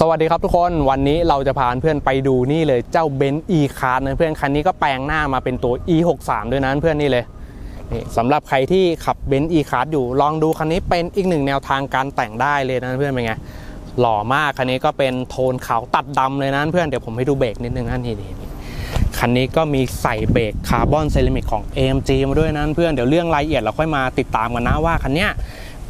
สวัสดีครับทุกคนวันนี้เราจะพาเพื่อนไปดูนี่เลยเจ้าเบนซ์ e c a r นะเพื่อนคันนี้ก็แปลงหน้ามาเป็นตัว e 6 3ด้วยนะเพื่อนนี่เลยนี่สำหรับใครที่ขับเบนซ์ e c a r อยู่ลองดูคันนี้เป็นอีกหนึ่งแนวทางการแต่งได้เลยนะเพื่อนเป็นไงหล่อมากคันนี้ก็เป็นโทนขาวตัดดำเลยนะเพื่อนเดี๋ยวผมให้ดูเบรกนิดนึงนั่นี่นี่คันนี้ก็มีใส่เบรกคาร์บอนเซรามิกของ AMG มาด้วยนะเพื่อนเดี๋ยวเรื่องรายละเอียดเราค่อยมาติดตามกันนะว่าคันเนี้ย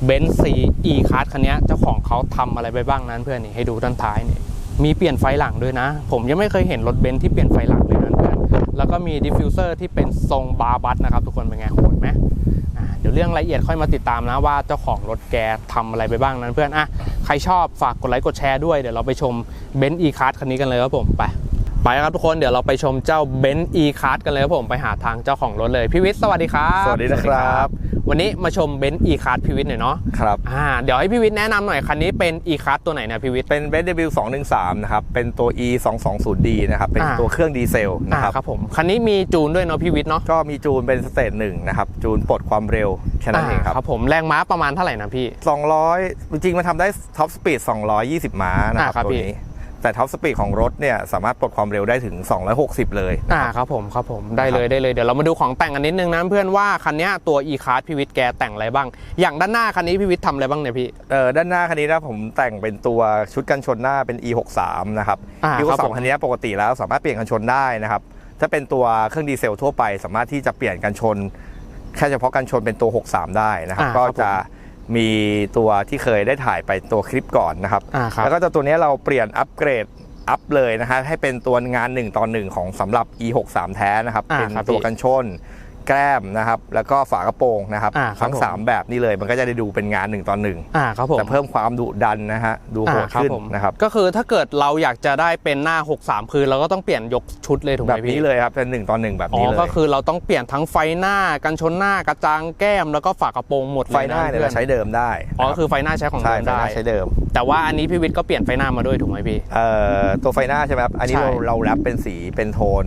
เบนซ์ซีอีคาร์คันนี้เจ้าของเขาทำอะไรไปบ้างนั้นเพื่อนนี่ให้ดูด้านท้ายนี่มีเปลี่ยนไฟหลังด้วยนะ ผมยังไม่เคยเห็นรถเบนซ์ที่เปลี่ยนไฟหลังเลยนั้นเพื่อนแล้วก็มีดิฟฟิวเซอร์ที่เป็นทรงบาร์บัสนะครับทุกคนเป็นไงโหดไหมเดี๋ยวเรื่องรายละเอียดค่อยมาติดตามนะว่าเจ้าของรถแกทำอะไรไปบ้างนั้นเพื่อนอะใครชอบฝากกดไลค์กดแชร์ด้วยเดี๋ยวเราไปชมเบนซ์อีคาร์คันนี้กันเลยครับผมไปไปครับทุกคนเดี๋ยวเราไปชมเจ้าเบนซ์อีคาร์กันเลยครับผมไปหาทางเจ้าของรถเลยพี่วิทย์สวัสดีครับ สวัสดีนะครับ วันนี้มาชมเบนซ์อีคาร์พี่วิทย์หน่อยเนาะครับอ่าเดี๋ยวให้พี่วิทย์แนะนำหน่อยคันนี้เป็น e c l a s ตัวไหนนะพี่วิทย์เป็น b w 2 1 3นะครับเป็นตัว e 2 2 0 d นะครับเป็นอ่าตัวเครื่องดีเซลอ่านะครับครับผมคันนี้มีจูนด้วยเนาะพี่วิทย์เนาะก็มีจูนเป็นสเตจหนึ่งนะครับจูนปลดความเร็วแค่นั้นเองครับครับผมแรงม้าประมาณเท่าไหร่นะพี่ 200 จริงๆมันทำได้ท็อปสปีด220 ม้านะคอ่ารับครับตัวพี่นี้ แต่ท็อปสปีดของรถเนี่ยสามารถปลดความเร็วได้ถึง 260 เลยนะอ่าครับครับผมครับผมได้เลยได้เลยเดี๋ยวเรามาดูของแต่งกันนิดนึงนะเพื่อนว่าคันเนี้ยตัว e c l a s พี่วิทย์แกแต่งอะไรบ้าง อย่างด้านหน้าคันนี้พี่วิทย์ทำอะไรบ้างเนี่ยพี่เออด้านหน้าคันนี้นะผมแต่งเป็นตัวชุดกันชนหน้าเป็น e 6 3นะครับอ่า e ครับ6ผม3คันนี้ปกติแล้วสามารถเปลี่ยนกันชนได้นะครับถ้าเป็นตัวเครื่องดีเซลทั่วไป สามารถที่จะเปลี่ยนกันชน แค่เฉพาะกันชนเป็นตัว 63 ได้นะครับอ่าก็ครับผมจะ มีตัวที่เคยได้ถ่ายไปตัวคลิปก่อนนะครับอ่าครับแล้วก็จะตัวนี้เราเปลี่ยนอัปเกรดอัพเลยนะฮะให้เป็นตัวงาน1ต่อ1ของสำหรับ e 6 3แท้นะครับอ่าเป็นครับตัวพี่กันชน แก้มนะครับ แล้วก็ฝากระโปรงนะครับอ่าครับทั้ง ผมสามแบบนี้เลย มันก็จะได้ดูเป็นงาน1ต่อ1อ่าครับผมแต่เพิ่มความดุดันนะฮะดูโหดอ่าครับขึ้นผมนะครับก็คือถ้าเกิดเราอยากจะได้เป็นหน้า 63 คือเราก็ต้องเปลี่ยนยกชุดเลยถูกไหแบมบพี่นี้เลยครับเป็นหนึ่งต่อหนึ่งแบบอ๋นี้อเลย ก็คือเราต้องเปลี่ยนทั้งไฟหน้ากันชนหน้ากระจังแก้มแล้วก็ฝากระโปรงหมดเลยไฟหน้าเนี่ยพื่อเราใช้เดิมได้อ๋อนะรับคือไฟหน้าใช้ของใช่เดิมไฟหได้ น้าใช้เดิมแต่ว่าอันนี้พี่วิทย์ก็เปลี่ยนไฟหน้ามาด้วยถูกไหมพี่ เอ่อตัวไฟหน้าใช่ไหมครับอันนี้ใช่ เราเราแรปเป็นสีเป็นโทน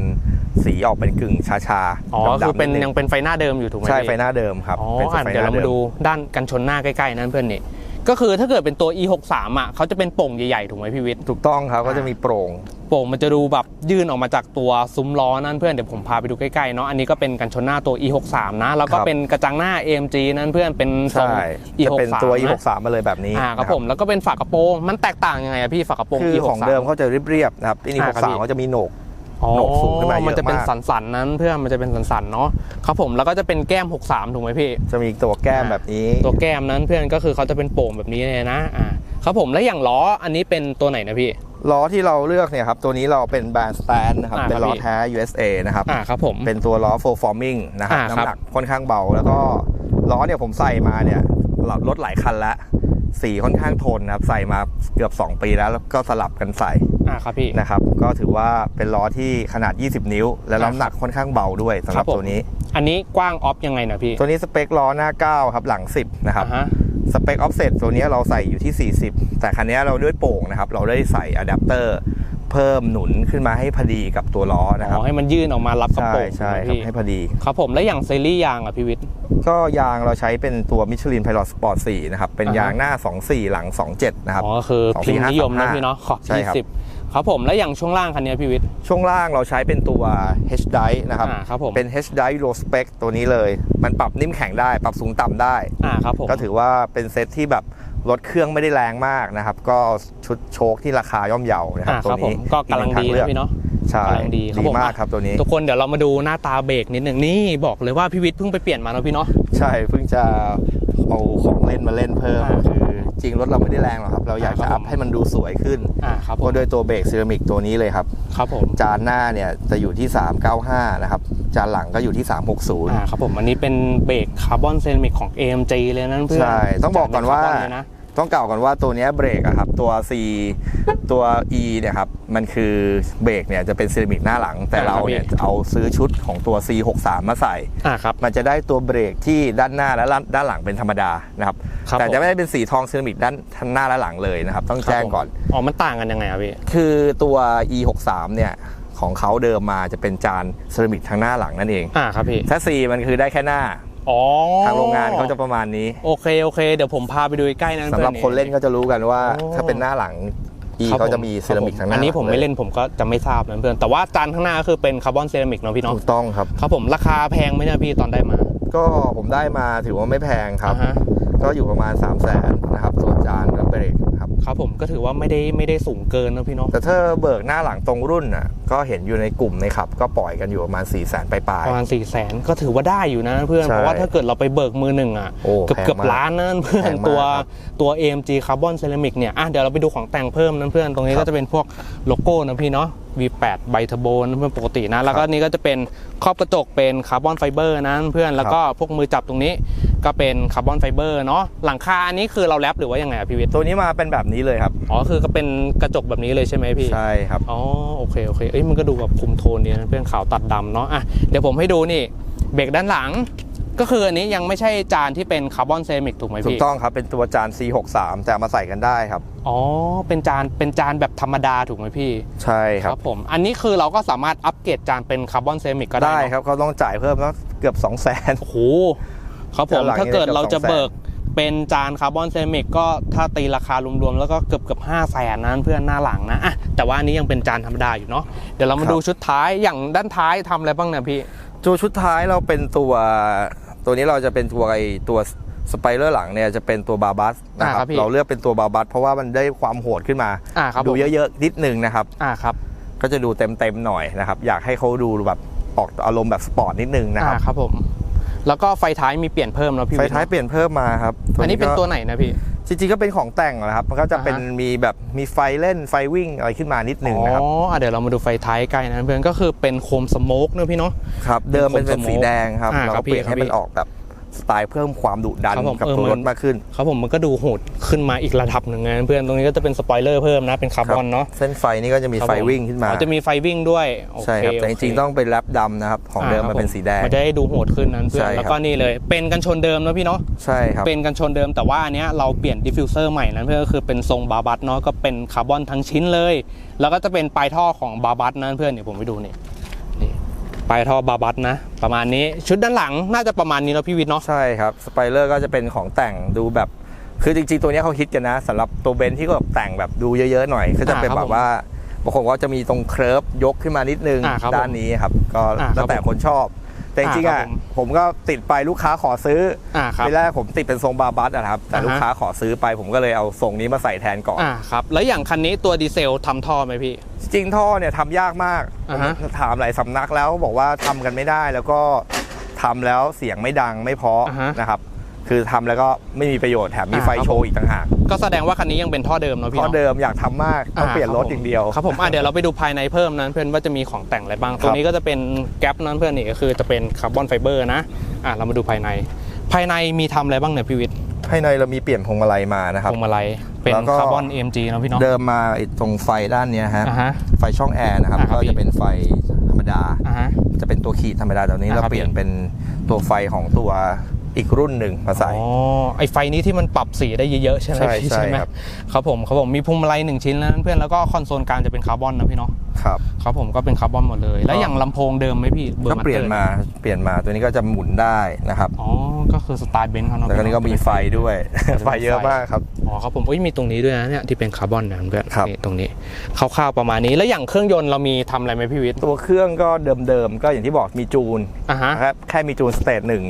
สีออกเป็นกึ่งชาชาๆอ๋อดำๆคือเป็นดยังเป็นไฟหน้าเดิมอยู่ถูกไหมใช่พี่ไฟหน้าเดิมครับอ๋อเป็นอะไฟหเดี๋ยวน้าเราเดิมาดูด้านกันชนหน้าใกล้ๆนั่นเพื่อนนี่ก็คือถ้าเกิดเป็นตัว e 6 3อะเขาจะเป็นโป่งใหญ่ๆถูกไหมพี่วิทย์ถูกต้องครับก็จะมีโปร่งโป่งมันจะดูแบบยื่นออกมาจากตัวซุ้มล้อนั่นเพื่อนเดี๋ยวผมพาไปดูใกล้ๆเนาะอันนี้ก็เป็นกันชนหน้าตัว e 6 3นะแล้วก็ครับเป็นกระจังหน้า AMG นั่นเพื่อนเป็นทรงใช่ e จะ6เป็น3ตัว e 6 3มาเลยแบบนี้อ่าครับนะผมแล้วก็เป็นฝากระโปรงมันแตกต่างยังไงอะพี่ฝากระโปรงคือ e 6ของ3เดิมเขาจะเรียบๆนะครับที่ e อ่าครับพี่6 3เขาจะมีโหนกอ๋อ โหนกสูงขึ้นมาเยอะมันจะเป็นมากสันๆนั้นเพื่อนมันจะเป็นสันๆเนาะครับผมแล้วก็จะเป็นแก้ม 63 ถูกไหมพี่ จะมีตัวแก้มแบบนี้ ตัวแก้มนั้นเพื่อนก็คือเขาจะเป็นโป่งแบบนี้เลยนะอ่าครับผมแล้วอย่างล้ออันนี้เป็นตัวไหนนะพี่ล้อที่เราเลือกเนี่ยครับ ตัวนี้เราเป็นแบรนด์สแตนนะครับอ่าเป็นล้อครับพี่แท้ USA นะครับอ่าครับผมเป็นตัวล้อ full forming นะครับอ่าครับน้ำหนักค่อนข้างเบา แล้วก็ล้อเนี่ยผมใส่มาเนี่ยรถหลายคันแล้ว สีค่อนข้างทนนะครับ ใส่มาเกือบ 2 ปีแล้วแล้วก็สลับกันใส่อ่าครับพี่ นะครับ ก็ถือว่าเป็นล้อที่ขนาด 20 นิ้ว และน้ำหนักค่อนข้างเบาด้วยสำหครัรับบผม ตัวนี้ อันนี้กว้างออฟยังไงนะพี่ตัวนี้สเปคล้อหน้า 9 ครับ หลัง 10 นะครับ อ่าฮะสเปคออฟเซ็ตตัวนี้เราใส่อยู่ที่ 40 แต่คันนี้เราด้วยโป่งนะครับ เราได้ใส่อะแดปเตอร์เพิ่มหนุนขึ้นมาให้พอดีกับตัวล้อนะคอ๋รับอให้มันยื่นออกมารับกระใช่โปรงใช่ไหมครับพี่ให้พอดี ครับผมแล้วอย่างซีรีส์ยางอะพี่วิทย์ ก็ยางเราใช้เป็นตัวมิชลินไพลอตสปอร์ต4นะครับ เป็นอ่าฮะยางหน้า 24 หลัง 27 นะครับ อ๋อก็คือสองพิสี่มพ์ห้านิยมสามนะห้าพี่เนาะขอบใช่ครับ20ครับผมแล้วอย่างช่วงล่างคันเนี้ยพี่วิทย์ช่วงล่างเราใช้เป็นตัว H drive นะครับอ่าครับผมเป็น H drive low spec ตัวนี้เลย มันปรับนิ่มแข็งได้ ปรับสูงต่ำได้อ่าครับผมก็ถือว่าเป็นเซตที่แบบรถเครื่องไม่ได้แรงมากนะครับ ก็ชุดโชคที่ราคาย่อมเยานะครัอ่าบตัวครับผมนี้ก็กำลังดีอีหนึ่นะพี่เนาะ ใช่กำลังดีครับผมมากครับตัวนี้ ทุกคนเดี๋ยวเรามาดูหน้าตาเบรกนิดหนึ่งนี่บอกเลยว่าพี่วิทย์เพิ่งไปเปลี่ยนมาเนาะพี่เนาะใช่เพิ่งจะเอาของเล่นมาเล่นเพิ่มอ่าคือจริงรถเราไม่ได้แรงหรอกครับ เราอยากครัจะบอัพผมให้มันดูสวยขึ้นอ่าครับผก็มโดยตัวเบรกเซรามิกตัวนี้เลยครับครับผมจานหน้าเนี่ยจะอยู่ที่ 395 นะครับ จานหลังก็อยู่ที่ 360อ่าครับผมอันนี้เป็นเบรกคาร์บอนเซรามิกของ AMG เลยนะเพื่อนใช่ ต้องบอกก่อนว่า จเป็คร์บเลยนะต้องกล่าวก่อนว่าตัวเนี้ยเบรกอะครับตัว C ตัว E เนี่ยครับมันคือเบรกเนี่ยจะเป็นเซรามิกหน้าหลัง แต่อ่าเราเนี่ยครับพี่เอาซื้อชุดของตัว C63 มาใส่อ่าครับมันจะได้ตัวเบรกที่ด้านหน้าและด้านหลังเป็นธรรมดานะครับครับแต่ผมจะไม่ได้เป็นสีทองเซรามิกด้านทั้งหน้าและหลังเลยนะครับ ต้องแจ้งก่อนอ๋อมันต่างกันยังไงอะพี่คือตัว E63 เนี่ยของเขาเดิมมาจะเป็นจานเซรามิกทั้งหน้าหลังนั่นเองอ่าครับพี่ถ้า C มันคือได้แค่หน้าอ๋อ ทางโรงงานเขาจะประมาณนี้ โอเคโอเค เดี๋ยวผมพาไปดูใกล้ๆนั่นสำหรับพื่อคนเล่นก็จะรู้กันว่าโอ้ถ้าเป็นหน้าหลัง E ครับเขาจะผมีเซรามิกคบทางหน้าอันนี้ผมลยไม่เล่นผมก็จะไม่ทราบนะเพื่อนแต่ว่าจานข้างหน้าก็คือเป็นคาร์บอนเซรามิกเนาะพี่เนาะถูกต้องครับครับผมราคาแพงไหมเนี่ยพี่ตอนได้มา ก็ผมได้มาถือว่าไม่แพงครับอ่าฮะก็อยู่ประมาณ3 0 0แสนนะครับตัวจานและเบรก ครับครับผมก็ถือว่าไม่ได้ไม่ได้สูงเกินนะพี่เนาะแต่ถ้าเบิกหน้าหลังตรงรุ่นน่ะก็เห็นอยู่ในกลุ่มในขับ ก็ปล่อยกันอยู่ประมาณ4ี่แสนปลายประมาณ4ี่แสนก็ถือว่าได้อยู่นะเพื่อนใช่เพราะว่าถ้าเกิดเราไปเบิกมือหนึ่งอะโอ้เกือบแพงเกือบมากล้านนะเพื่อแพนงมากตัวครับตัว AMG Carbon Ceramic เนี่ยอะเดี๋ยวเราไปดูของแต่งเพิ่มนะเพื่อนตรงนี้ครัก็บจะเป็นพวกโลโก้นะพี่เนาะ V8 ไบเทอร์โบนะเพื่อนปกตินะ แล้วก็ครับนี่ก็จะเป็นครอบกระจกเป็นคาร์บอนไฟเบอร์นะเพื่อนแล้วก็พวกมือจับตรงนี้ ก็เป็นคาร์บอนไฟเบอร์เนาะหลังคาอันนี้คือเราแรปหรือว่ายังไงอะพี่วิทย์ตัวนี้มาเป็นแบบนี้เลยครับ อ๋อคือก็เป็นกระจกแบบนี้เลยใช่ไหมพี่ ใช่ครับ อ๋อโอเคโอเคเอ้ยมันก็ดูแบบคุมโทนดีนะเพื่อนขาวตัดดำเนาะอะเดี๋ยวผมให้ดูนี่เบรกด้านหลัง ก็คืออันนี้ยังไม่ใช่จานที่เป็นคาร์บอนเซรามิกถูกไหมถูกพี่ต้องครับ เป็นตัวจาน C63 แต่เอามาใส่กันได้ครับ อ๋อ เป็นจาน เป็นจานแบบธรรมดาถูกไหมพี่ ใช่ครับผม อันนี้คือเราก็สามารถอัปเกรดจานเป็นคาร์บอนเซรามิกก็ได้ได้เนอะครับเขาต้องจ่ายเพิ่มแล้วเกือบ 2 0 0แสนโอ้โห ครับผมจานหลังถ้าเกิดนี่เราจะเกือบ200,000เบิกเป็นจานคาร์บอนเซรามิกก็ถ้าตีราคารวมๆ แล้วก็เกือบเกือบห้าแสนนะเพื่อนหน้าหลังนะอะแต่ว่าอันนี้ยังเป็นจานธรรมดาอยู่เนาะเดี๋ยวเรามาดูชุดท้ายอย่างด้านท้ายทำอะไรบ้างเนี่ยพี่ตัวชุดท้ายเราเป็นตัวตัวนี้เราจะเป็นตัวไอตัวสไปเลอร์หลังเนี่ยจะเป็นตัวบาบัสนะคอ่าครัรับบพี่เราเลือกเป็นตัวบาบัสเพราะว่ามันได้ความโหดขึ้นมาอ่าครับดูผมเยอะๆนิดนึงนะครับอ่าครับก็จะดูเต็มๆหน่อยนะครับอยากให้เขาดูแบบออกอารมณ์แบบสปอร์ตนิดนึงนะครับอ่าครับผม แล้วก็ไฟท้ายมีเปลี่ยนเพิ่มแล้วพี่ไฟวิทท้ายเปลี่ยนเพิ่มมาครับอันนี้เป็นก็ตัวไหนนะพี่จริงๆก็เป็นของแต่งนะครับ มันก็จะเป็นอ่าฮะมีแบบมีไฟเล่นไฟวิ่งอะไรขึ้นมานิดนึงนะครับ อ๋ออะเดี๋ยวเรามาดูไฟท้ายใกล้นะเพื่อนก็คือเป็นโคมสโมกเนอะพี่เนาะ ครับ เดิมเป็นเป็นเป็นโคมสีแดงครับอ่าเราครัก็บเปลี่ยนพี่ให้มันครับออกแบบ สไตล์เพิ่มความดุดันครับผมกับเออตัวมันรถมากขึ้น ครับผมมันก็ดูโหดขึ้นมาอีกระดับหนึ่งนะเพื่อนตรงนี้ก็จะเป็นสปอยเลอร์เพิ่มนะเป็นคาร์บอนเนาะเส้นไฟนี่ก็จะมีครับไฟผวิ่งขึ้นมาอ๋อจะมีไฟวิ่งด้วยโอเคใช่ครับแต่จริงโคๆต้องเป็นแรปดำนะครับของเดิมมันเป็นสีแดงมันจะได้ดูโหดขึ้นนั้นเพื่อใช่นครับแล้วก็นี่เลย เป็นกันชนเดิมนะพี่เนาะใช่ครับเป็นกันชนเดิมแต่ว่าอันเนี้ยเราเปลี่ยนดิฟฟิวเซอร์ใหม่นั้นเพื่อนก็คือเป็นทรงบาบัสเนาะก็เป็นคาร์บอนทั้งชิ้นเลย แล้วก็จะเป็นปลายท่อของบาบัสนั้นเพื่อนเดี๋ยวผมไปดูนี่นี่ ปลายท่อ บาบัสนะ ประมาณนี้ชุดด้านหลังน่าจะประมาณนี้เนาะพี่วิทย์เนาะใช่ครับสไปเลอร์ก็จะเป็นของแต่งดูแบบ คือจริงๆ ตัวเนี้ยเขาฮิตกันนะสำหรับตัวเบนซ์ที่ก็แบบแต่งแบบดูเยอะๆหน่อย ก็จะเป็นอ่าคแบรับบว่าบางคนก็จะมีตรงเคริร์ฟยกขึ้นมานิดนึงอ่าครับด้านนี้ครับ ก็อ่าครับแล้วแต่คนชอบ แต่จริงๆอ่าอะครับผมผมก็ติดไปลูกค้าขอซื้ออ่าครับทีแรกผมติดเป็นทรงบาบัสนะครับ แต่อ่าฮะ ลูกค้าขอซื้อไปผมก็เลยเอาทรงนี้มาใส่แทนก่อน อ่าครับ แล้วอย่างคันนี้ตัวดีเซลทำท่อไหมพี่ จริงๆท่อเนี่ยทำยากมากอ่าฮะผมถามหลายสำนักแล้วบอกว่าทำกันไม่ได้แล้วก็ทำแล้วเสียงไม่ดังไม่เพราะอ่าฮะ นะครับ คือทำแล้วก็ไม่มีประโยชน์แถมมีอ่าไฟครับโชว์อีกต่างหาก ก็แสดงว่าคันนี้ยังเป็นท่อเดิมเนาะพี่ท่อเนาะเดิมอยากทำมากต้องเปลี่ยนรถอย่างเดียวครับผมอะเดี๋ยวเราไปดูภายในเพิ่มนะเพื่อนว่าจะมีของแต่งอะไรบ้างครับตัวนี้ก็จะเป็นแก๊ปนั้นเพื่อนนี่ก็คือจะเป็นคาร์บอนไฟเบอร์นะอะเรามาดูภายใน ภายในมีทำอะไรบ้างเนี่ยพี่วิทย์ภายในเรามีเปลี่ยนพวงมาลัยมานะครับพวงมาลัยเป็นแล้วก็คาร์บอน AMG เนาะพี่เนาะเดิมมาไอ้ตรงไฟด้านเนี้ยฮะอ่าฮะไฟช่องแอร์นะครับอ่าครับก็พี่จะเป็นไฟธรรมดาอ่าฮะจะเป็นตัวขีดธรรมดาแต่นี้อ่าเราครับเปลี่ยนพี่เป็นตัวไฟของตัว อีกรุ่นหนึ่งมาใส่อ๋อไอไฟนี้ที่มันปรับสีได้เยอะๆใช่ไหมใช่พี่ใช่ใช่ไหมครับครับผมครับผมมีพวงมาลัยหนึ่งชิ้นแล้วเพื่อนแล้วก็คอนโซลกลางจะเป็นคาร์บอนนะพี่เนาะครับครับผมก็เป็นคาร์บอนหมดเลย แล้วก็อย่างลำโพงเดิมไหมพี่บอก็ร์เปลี่ยนตอร์มาเปลี่ยนมาตัวนี้ก็จะหมุนได้นะครับอ๋อก็คือสไตล์เบนซ์เขาเนาะแล้วก็นี้ก็มีไฟด้วยจะเป็นไฟเยอะมากครับอ๋อครับผมเอ้ยมีตรงนี้ด้วยนะเนี่ยที่เป็นคาร์บอนนะเพื่อนครับนี่ตรงนี้คร่าวๆประมาณนี้แล้วอย่างเครื่องยนต์เรามีทำอะไรไหมพี่วิทย์ตัวเครื่องก็เดิมๆก็อย่างที่บอกมีจูนอ่าฮะนะครับแค่มีจูนสเตทหนึ่ง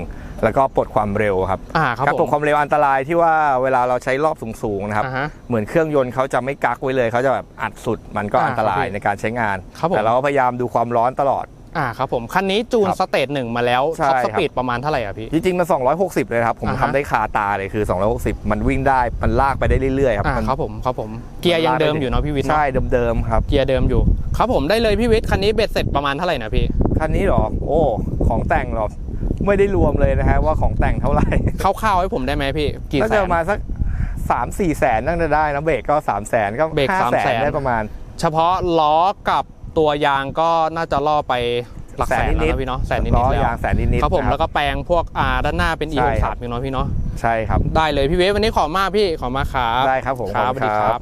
แล้วก็ปลดความเร็วครับอ่าครับการผปลดมความเร็วอันตรายที่ว่าเวลาเราใช้รอบสูงๆนะครับอ่าฮะเหมือนเครื่องยนต์เขาจะไม่กักไว้เลยเขาจะแบบอัดสุดมันก็อ่าอันตรายครับพี่ในการใช้งานครับผมแต่เราก็พยายามดูความร้อนตลอด อ่าครับผม คันนี้จูนครับสเตจหนึ่งมาแล้วใช่ท็อปสครับ ปีดประมาณเท่าไหร่อะพี่ จริงๆ มัน 260 เลยครับ ผมอ่าฮะ ทำได้คาตาเลยคือ 260 มันวิ่งได้มันลากไปได้เรื่อยๆครับอ่ามันครับผมครับผมเกียร์ยังเดิมอยู่เนาะพี่วิทย์เนอะใช่เดิมๆครับ เกียร์เดิมอยู่ ครับผมได้เลยพี่วิทย์คันนี้เบ็ดเสร็จประมาณเท่าไหร่นะพี่ คันนี้เหรอ โอ้ ของแต่งเหรอ ไม่ได้รวมเลยนะฮะว่าของแต่งเท่าไหร่คร่าวๆให้ผมได้ไหมพี่ กี่น่าแสจะนประมาณสักสามสี่แสนน่าจะได้นะเบรกก็สามแสนก็เบรกห้า300,000 แสนได้ประมาณ เฉพาะล้อกับ ตัวยางก็น่าจะล่อไปหลักแสนแล้วนิดนะๆพี่เนาะแสนนิดล้อๆแล้วยางแสนนิดๆครับผมนะแล้วก็แปลงพวกอ่าด้านหน้าเป็น e ใช่6ครับ3อยู่เนาะพี่เนาะใช่ครับได้เลยพี่เวฟวันนี้ขอบมากพี่ขอบมากครับได้ครับผมครับขสอบวัสคุณดีคครัรับบ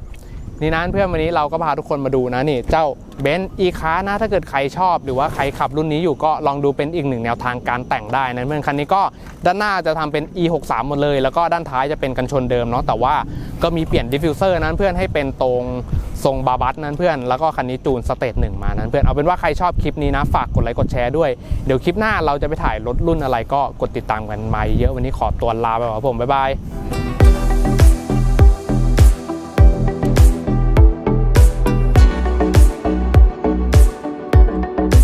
นี่นะเพื่อนวันนี้เราก็พาทุกคนมาดูนะนี่เจ้าเบนซ์อีคานะถ้าเกิดใครชอบ หรือว่าใครขับรุ่นนี้อยู่ก็ลองดูเป็นอีกหนึ่งแนวทางการแต่งได้นะเพื่อนคันนี้ก็ด้านหน้าจะทำเป็น e 6 3หมดเลย แล้วก็ด้านท้ายจะเป็นกันชนเดิมเนาะแต่ว่าก็มีเปลี่ยนดิฟฟิวเซอร์นั้นเพื่อนให้เป็นตรง ทรงบาบัสนั้นเพื่อน แล้วก็คันนี้จูนสเตจหนึ่งมานั้นเพื่อน เอาเป็นว่าใครชอบคลิปนี้นะ ฝากกดไลค์กดแชร์ด้วย เดี๋ยวคลิปหน้าเราจะไปถ่ายรถรุ่นอะไรก็กดติดตามกันมาเยอะวันนี้ขอตัวลาไปก่อนครับผมบ๊ายบาย